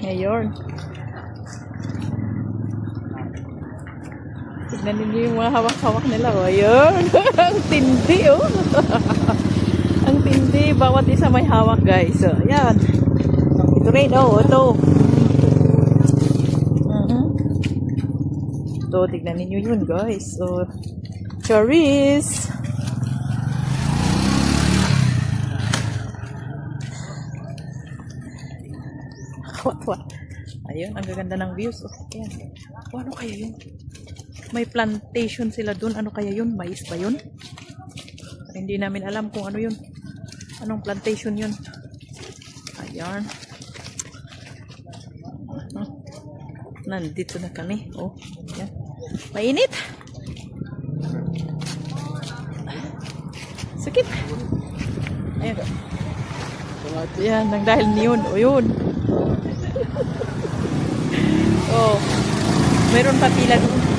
Ngayon. Tignan ninyo yung mga hawak-hawak nila. O, ayun. Ang tindi, oh. Ang tindi. Bawat isa may hawak, guys. So, ayan. Ito rin, oh. Ito. Mhm. Ito, tignan ninyo yun, guys. So, cherries. What, what? Ayun, ang gaganda ng views. Oh, ayan. Oh, ano kaya yun? May plantation sila dun. Ano kaya yun? Mais ba yun? Hindi namin alam kung ano yun. Anong plantation yun? Ayan. Hmm. Nandito na kami. Oh, ayan. Mainit. Sakit. Ayan. Oh, yan, nang dahil niyon. O yun. fueron papilas